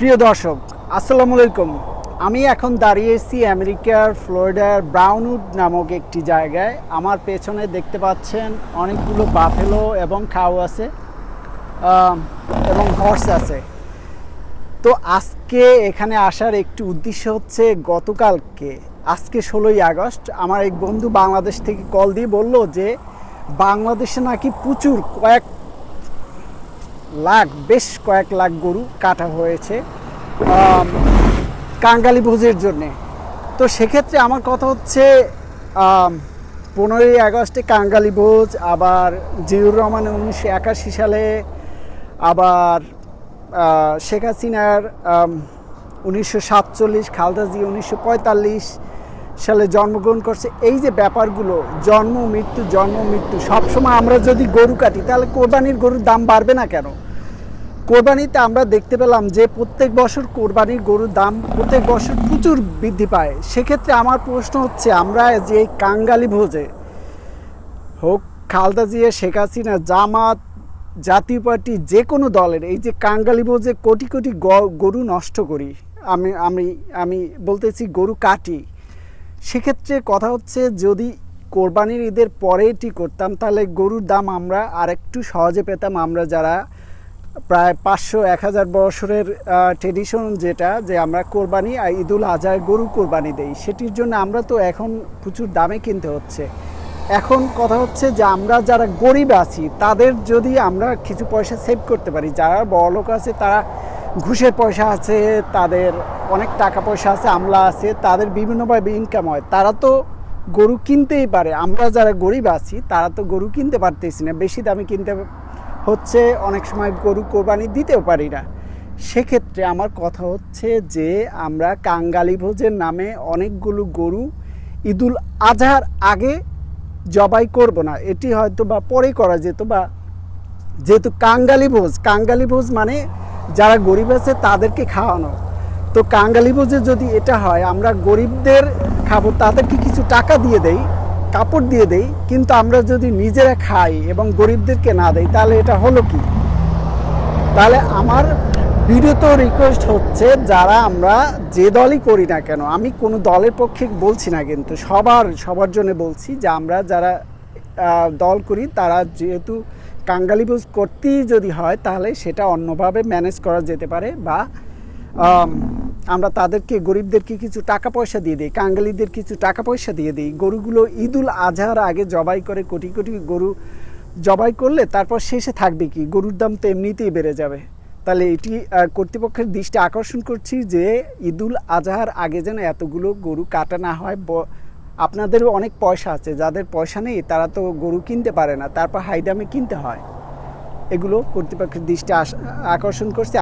প্রিয় দর্শক, আসসালামু আলাইকুম। আমি এখন দাঁড়িয়েছি আমেরিকার ফ্লোরিডার ব্রাউনউড নামক একটি জায়গায়। আমার পেছনে দেখতে পাচ্ছেন অনেকগুলো বাফেলো এবং খাও আছে এবং হর্স আছে। তো আজকে এখানে আসার একটি উদ্দেশ্য হচ্ছে গতকালকে, আজকে ষোলোই আগস্ট, আমার এক বন্ধু বাংলাদেশ থেকে কল দিয়ে বলল যে, বাংলাদেশে নাকি প্রচুর কয়েক লাখ, বেশ কয়েক লাখ গরু কাটা হয়েছে কাঙ্গালি ভোজের জন্যে। তো সেক্ষেত্রে আমার কথা হচ্ছে পনেরোই আগস্টে কাঙ্গালি ভোজ, আবার জিউর রহমান উনিশশো একাশি সালে, আবার শেখ হাসিনার উনিশশো সাতচল্লিশ, খালদা জি উনিশশো পঁয়তাল্লিশ সালে জন্মগ্রহণ করছে। এই যে ব্যাপারগুলো, জন্ম, মৃত্যু জন্ম, মৃত্যু, সবসময় আমরা যদি গরু কাটি, তাহলে কোরবানির গরুর দাম বাড়বে না কেন? কোরবানিতে আমরা দেখতে পেলাম যে প্রত্যেক বছর কোরবানির গরুর দাম প্রত্যেক বছর প্রচুর বৃদ্ধি পায়। সেক্ষেত্রে আমার প্রশ্ন হচ্ছে, আমরা যে এই কাঙ্গালি ভোজে হোক, খালদা জিয়া, শেখ হাসিনা, জামাত, জাতীয় পার্টি, যে কোনো দলের এই যে কাঙ্গালি ভোজে কোটি কোটি গরু নষ্ট করি। আমি আমি আমি বলতেছি গরু কাটি। সেক্ষেত্রে কথা হচ্ছে যদি কোরবানির ঈদের পরে এটি করতাম, তাহলে গরুর দাম আমরা আরেকটু সহজে পেতাম। আমরা যারা প্রায় পাঁচশো, এক হাজার বছরের ট্রেডিশন যেটা যে আমরা কোরবানি আর ঈদুল আজহায় গরু কোরবানি দেই, সেটির জন্য আমরা তো এখন প্রচুর দামে কিনতে হচ্ছে। এখন কথা হচ্ছে যে আমরা যারা গরিব আছি, তাদের যদি আমরা কিছু পয়সা সেভ করতে পারি, যারা বড়লোক আছে তারা ঘুষের পয়সা আছে, তাদের অনেক টাকা পয়সা আছে, আমলা আছে, তাদের বিভিন্নভাবে ইনকাম হয়। তারা তো গরু কিনতেই পারে। আমরা যারা গরিব আছি, তারা তো গরু কিনতে পারতেছি না। বেশি দামে কিনতে হচ্ছে, অনেক সময় গরু কোরবানি দিতেও পারি না। সেক্ষেত্রে আমার কথা হচ্ছে যে, আমরা কাঙ্গালি ভোজের নামে অনেকগুলো গরু ঈদুল আজহার আগে জবাই করব না। এটি হয়তো বা পরে করা যেত বা যেহেতু কাঙ্গালি ভোজ কাঙ্গালি ভোজ মানে যারা গরিব আছে তাদেরকে খাওয়ানো। তো কাঙ্গালি ভোজে যদি এটা হয়, আমরা গরিবদের খাব, তাদেরকে কিছু টাকা দিয়ে দেই, কাপড় দিয়ে দেই, কিন্তু আমরা যদি নিজেরা খাই এবং গরিবদেরকে না দেই, তাহলে এটা হলো কি? তাহলে আমার বিরত রিকোয়েস্ট হচ্ছে, যারা আমরা যে দলই করি না কেন, আমি কোনো দলের পক্ষে বলছি না কিন্তু, সবার সবার জন্য বলছি যে আমরা যারা দল করি, তারা যেহেতু কাঙ্গালিভোজ করতেই যদি হয়, তাহলে সেটা অন্যভাবে ম্যানেজ করা যেতে পারে বা আমরা তাদেরকে, গরিবদেরকে কিছু টাকা পয়সা দিয়ে দিই, কাঙ্গালিদের কিছু টাকা পয়সা দিয়ে দিই। গরুগুলো ঈদুল আজহার আগে জবাই করে, কোটি কোটি গরু জবাই করলে তারপর শেষে থাকবে কি? গরুর দাম তো এমনিতেই বেড়ে যাবে। তাহলে এটি কর্তৃপক্ষের দৃষ্টি আকর্ষণ করছি যে, ঈদুল আজহার আগে যেন এতগুলো গরু কাটা না হয় আপনাদেরও অনেক পয়সা আছে, যাদের পয়সা নেই তারা তো গরু কিনতে পারে না, তারপর হাই দামে কিনতে হয়। এগুলো কর্তৃপক্ষের দৃষ্টি আকর্ষণ করছে।